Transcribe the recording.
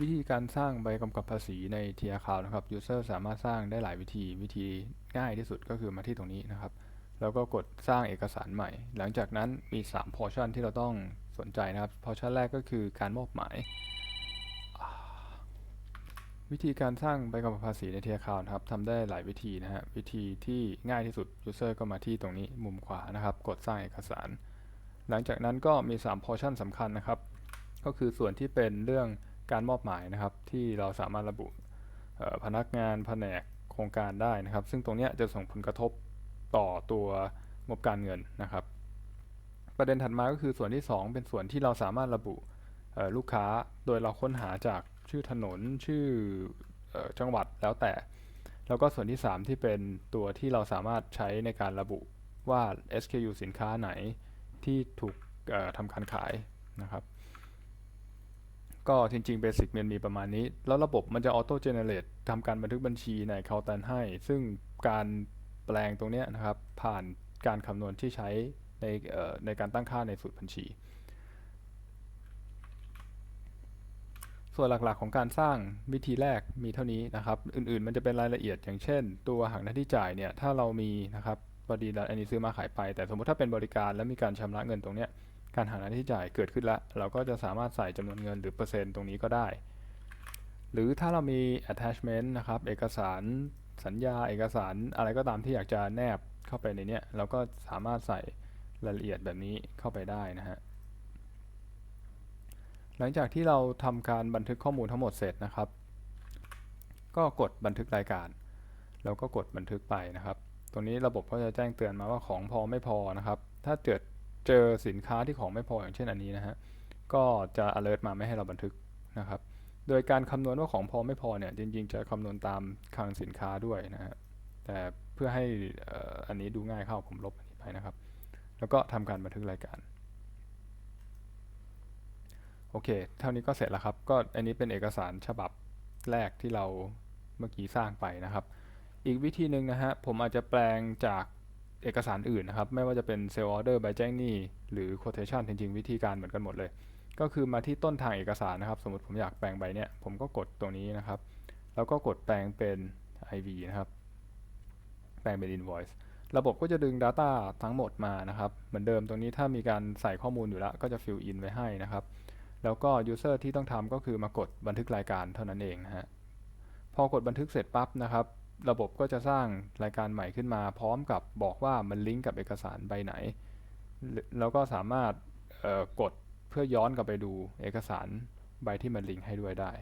วิธีการสร้างใบกำกับภาษีใน t r Account นะครับ User สามารถสร้างได้หลายวิธี วิธีง่ายที่สุดก็คือมาที่ตรงนี้นะครับ แล้วก็กดสร้างเอกสารใหม่ หลังจากนั้นมี 3 portion ที่เราต้องสนใจนะครับ portion แรกก็คือการมอบหมาย วิธีการสร้างใบกำกับภาษีใน t r Account นะครับทำได้หลายวิธีนะฮะ วิธีที่ง่ายที่สุด User ก็มาที่ตรงนี้มุมขวานะครับ กดสร้างเอกสาร หลังจากนั้นก็มี 3 portion สำคัญนะครับ ก็คือส่วนที่เป็นเรื่อง การมอบหมายนะครับ ที่เราสามารถระบุพนักงานแผนกโครงการได้นะครับ ซึ่งตรงนี้จะส่งผลกระทบต่อตัวงบการเงินนะครับ ประเด็นถัดมาก็คือส่วนที่ 2 เป็นส่วนที่เราสามารถระบุลูกค้าโดยเราค้นหาจากชื่อถนนชื่ออจังหวัดแล้วแต่ แล้วก็ส่วนที่ 3 ที่เป็นตัวที่เราสามารถใช้ในการระบุว่า SKU สินค้าไหนที่ถูกทำการขายนะครับ ก็จริงๆ Basic มันมีประมาณนี้ แล้วระบบมันจะ Auto Generate ทำการบันทึกบัญชีใน Accountant ให้ ซึ่งการแปลงตรงนี้นะครับ ผ่านการคำนวณที่ใช้ในในการตั้งค่าในสูตรบัญชี ส่วนหลักๆของการสร้างวิธีแรกมีเท่านี้นะครับ อื่นๆ มันจะเป็นรายละเอียดอย่างเช่น ตัวหักหน้าที่จ่ายเนี่ย ถ้าเรามีนะครับพอดีอันนี้ซื้อมาขายไป แต่สมมติถ้าเป็นบริการแล้วมีการชำระเงินตรงเนี้ย การหักหน้าที่จ่ายเกิดขึ้นแล้ว เราก็จะสามารถใส่จำนวนเงินหรือเปอร์เซ็นต์ตรงนี้ก็ได้ หรือถ้าเรามี attachment นะครับ เอกสารสัญญา เอกสารอะไรก็ตามที่อยากจะแนบเข้าไปในเนี้ยเราก็สามารถใส่รายละเอียดแบบนี้เข้าไปได้นะฮะหลังจากที่เราทำการบันทึกข้อมูลทั้งหมดเสร็จนะครับ ก็กดบันทึกรายการ แล้วก็กดบันทึกไปนะครับ ตรงนี้ระบบก็จะแจ้งเตือนมาว่าของพอไม่พอนะครับ ถ้าเกิด เจอสินค้าที่ของไม่พออย่างเช่นอันนี้นะฮะก็จะ alert มาไม่ให้เราบันทึกนะครับ โดยการคำนวณว่าของพอไม่พอเนี่ยจริง ๆ จะคำนวณตามคลังสินค้าด้วยนะฮะแต่เพื่อให้อันนี้ดูง่ายเข้าผมลบอันนี้ไปนะครับ แล้วก็ทำการบันทึกรายการโอเค เท่านี้ก็เสร็จแล้วครับ ก็อันนี้เป็นเอกสารฉบับแรกที่เราเมื่อกี้สร้างไปนะครับ อีกวิธีหนึ่งนะฮะ ผมอาจจะแปลงจาก เอกสารอื่นนะครับ ไม่ว่าจะเป็น sale order ใบแจ้งหนี้หรือ quotation จริงๆ วิธีการเหมือนกันหมดเลย ก็คือมาที่ต้นทางเอกสารนะครับ สมมติผมอยากแปลงใบเนี้ยผมก็กดตรงนี้นะครับ แล้วก็กดแปลงเป็น IV นะครับ แปลงเป็น invoice ระบบก็จะดึง Data ทั้งหมดมานะครับ เหมือนเดิมตรงนี้ถ้ามีการใส่ข้อมูลอยู่แล้วก็จะ fill in ไว้ให้นะครับ แล้วก็ user ที่ต้องทำก็คือมากดบันทึกรายการเท่านั้นเองนะฮะพอกดบันทึกเสร็จปั๊บนะครับ ระบบก็จะสร้างรายการใหม่ขึ้นมา พร้อมกับบอกว่ามันลิงก์กับเอกสารใบไหน แล้วก็สามารถกดเพื่อย้อนกลับไปดูเอกสารใบที่มันลิงก์ให้ด้วยได้